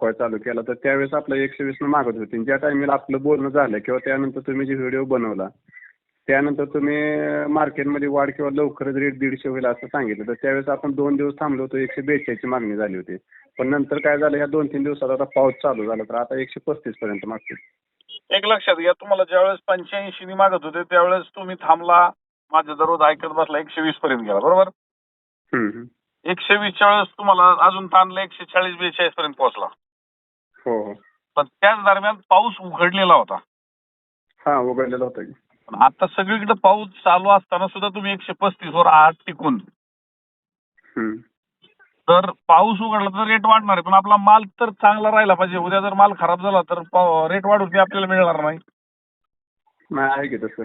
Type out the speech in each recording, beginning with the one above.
दाखवायला चालू केला तर त्यावेळेस आपलं एकशे वीस मागत होते. ज्या टायमिंगला आपलं बोलणं झालं किंवा त्यानंतर तुम्ही जे व्हिडिओ बनवला त्यानंतर तुम्ही मार्केटमध्ये वाढ किंवा लवकरच रेट दीडशे होईल असं सांगितलं. तर त्यावेळेस आपण दोन दिवस थांबलो होतो एकशे बेचाळीसची मागणी झाली होती. पण नंतर काय झालं ह्या दोन तीन दिवसात आता पाऊस चालू झाला तर आता एकशे पस्तीस पर्यंत मागते एक लक्षात घ्या तुम्हाला ज्यावेळेस पंच्याऐंशी नि मागत होते त्यावेळेस तुम्ही थांबला माझं दररोज ऐकत बसला एकशे वीस पर्यंत गेला बरोबर. एकशे वीसच्या वेळेस तुम्हाला अजून ताणला एकशे चाळीस बेचाळीस पर्यंत पोहोचला. पण त्याच दरम्यान पाऊस उघडलेला होता. हा उघडलेलं होतं. की पण आता सगळीकडे पाऊस चालू असताना सुद्धा तुम्ही एकशे पस्तीस वर आहात टिकून. हम्म. तर पाऊस उघडला तर रेट वाढणार आहे पण आपला माल तर चांगला राहिला पाहिजे. उद्या जर माल खराब झाला तर रेट वाढून आपल्याला मिळणार नाही. नाही आहे की तसं.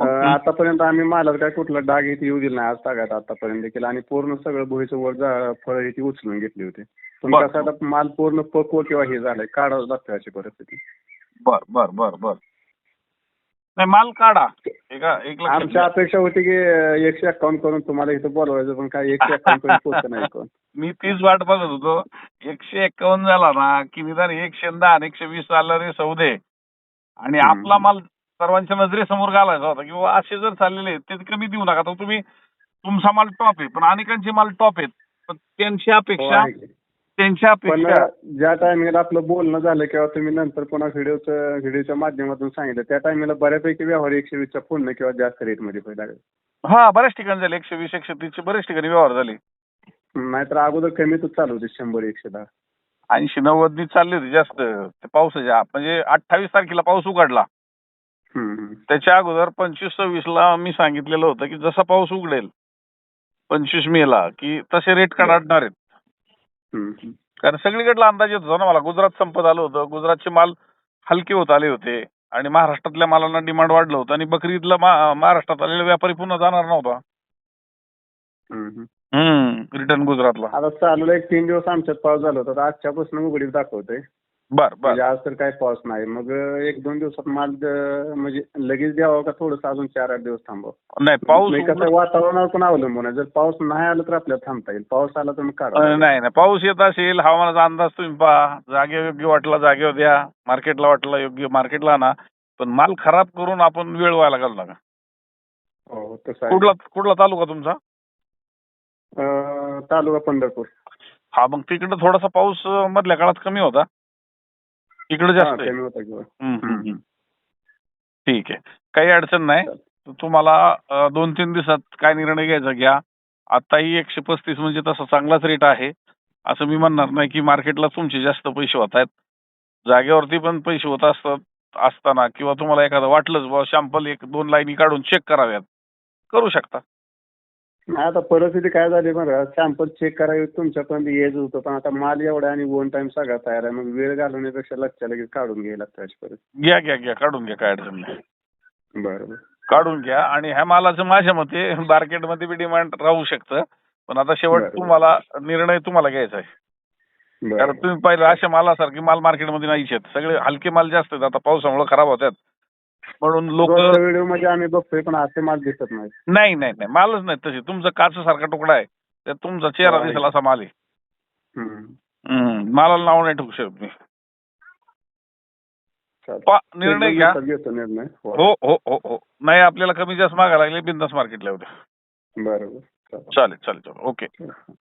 आतापर्यंत आम्ही मालात काय कुठला डाग इथे येऊ दिला नाही आज तागात आतापर्यंत देखील. आणि पूर्ण सगळं भुईचं वर जा फळं इथे उचलून घेतली होती. पण बरं. कसं आता माल पूर्ण पक्व किंवा हे झालंय काढावं लागतं अशी परिस्थिती. बर बर बर बर. नाही माल काढा. एका एक लक्षात आमची घ्या. अपेक्षा होती की अं, एकशे अकाउंट करून तुम्हाला इथं बोलवायचं पण काय एकशे अकाउंट पोहोचत नाही कोण. मी तीच वाट बघत होतो. एकशे एक्कावन्न झाला ना की निदान एकशे दहा आणि एकशे वीस आलं रे सौदे. आणि हम्म. आपला माल सर्वांच्या नजरेसमोर घालायचा होता. किंवा असे जर चाललेले आहेत, ते कमी देऊ नका. तर तुम्ही तुमचा माल टॉप आहे पण अनेकांचे माल टॉप आहेत. पण त्यांची हो, अपेक्षा की. त्यांच्या अपेक्षा ज्या टायमिंगला आपलं बोलणं झालं किंवा तुम्ही नंतर पुन्हा व्हिडिओचं व्हिडिओच्या माध्यमातून सांगितलं त्या टायमिंगला बऱ्यापैकी व्यवहार एकशे वीसच्या पूर्ण किंवा जास्त रेटमध्ये लागले हा बऱ्याच ठिकाणी झाले. एकशे वीस एकशे तीसचे बरेच ठिकाणी व्यवहार झाले. नाहीतर अगोदर कमीच चालू होते शंभर एकशे दहा. ऐंशी नव्वद चालले होते जास्त. ते पावसाच्या म्हणजे अठ्ठावीस तारखेला पाऊस उघडला. त्याच्या अगोदर पंचवीस सव्वीस ला मी सांगितलेलं होतं की जसा पाऊस उघडेल पंचवीस मे ला की तसे रेट काढणार आहेत. कारण सगळीकडला अंदाज येत होता ना मला. गुजरात संपत आलं होतं. गुजरातचे माल हलके होत आले होते आणि महाराष्ट्रातल्या मालांना डिमांड वाढलं होतं आणि बकरीदला मा- महाराष्ट्रात आलेला व्यापारी पुन्हा जाणार नव्हता. रिटर्न गुजरातला. आता चालू एक तीन दिवस आमच्यात पाऊस झाला होता. आजच्यापासून उघडीत दाखवतोय. म्हणजे आज तर काय पाऊस नाही. मग एक दोन दिवसात माल म्हणजे लगेच द्यावं का थोडस अजून चार आठ दिवस थांबावं? नाही पाऊस म्हणजे कसं उघड- वातावरणावर पण अवलंबून आहे. जर पाऊस नाही आला तर आपल्याला थांबता येईल. पाऊस आला तर काढा नाही नाही. पाऊस येत असेल हवामानाचा अंदाज तुम्ही पहा. जागे योग्य वाटला जागेवर द्या. मार्केटला वाटला योग्य मार्केटला आणा. पण माल खराब करून आपण वेळ व्हायला घालू नका. हो कुठला कुठला तालुका तुमचा? तालुका पंढरपूर. हा मग तिकडे थोडासा पाऊस मधल्या काळात कमी होता. इकडे जास्त आहे. कमी होता किंवा हम्म, हम्म, हम्म. हम्म. ठीक आहे काही अडचण नाही. तर तुम्हाला अं, दोन तीन दिवसात काय निर्णय घ्यायचा घ्या आताही एकशे पस्तीस म्हणजे तसा चांगलाच रेट आहे असं मी म्हणणार नाही की मार्केटला तुमचे जास्त पैसे होत आहेत जागेवरती पण पैसे होत असतात असताना किंवा तुम्हाला एखादं वाटलंच बाबा शॅम्पल एक दोन लाईनी काढून चेक कराव्यात करू शकता आता परिस्थिती काय झाली बघा सॅम्पल चेक करावी तुमच्यापर्यंत यायचं होतं पण आता माल एवढा आणि वन टाइम सगळा तयार आहे. मग वेळ घालवण्यापेक्षा लक्षात लगेच काढून घ्यायला लागतं अशी परिस्थिती. घ्या घ्या घ्या काढून घ्या काय अडचण नाही. बरं बरं काढून घ्या आणि ह्या मालाचं माझ्या मते मार्केटमध्ये बी डिमांड राहू शकतं. पण आता शेवट बरोबर. तुम्हाला निर्णय तुम्हाला घ्यायचा आहे. कारण बरं तुम्ही पाहिलं अशा मालासारखे माल मार्केटमध्ये नाहीच आहेत. सगळे हलके माल जास्त आहेत. आता पावसामुळे खराब होतात म्हणून लोक व्हिडिओमध्ये आम्ही बघतोय पण असे माल दिसत नाही. नाही नाही नाही. मालच नाही तसे तुमचा काच सारखा तुकडा आहे. त्यात तुमचा चेहरा हो. दिसेल असा माल आहे. मालाला नाव नाही ठेवू शकत मी. निर्णय घ्या. निर्णय. हो. हो हो हो हो. नाही आपल्याला कमी जास्त मागा लागले बिंदास मार्केटला होते बरं बरं चालेल. चालेल ओके. चालेल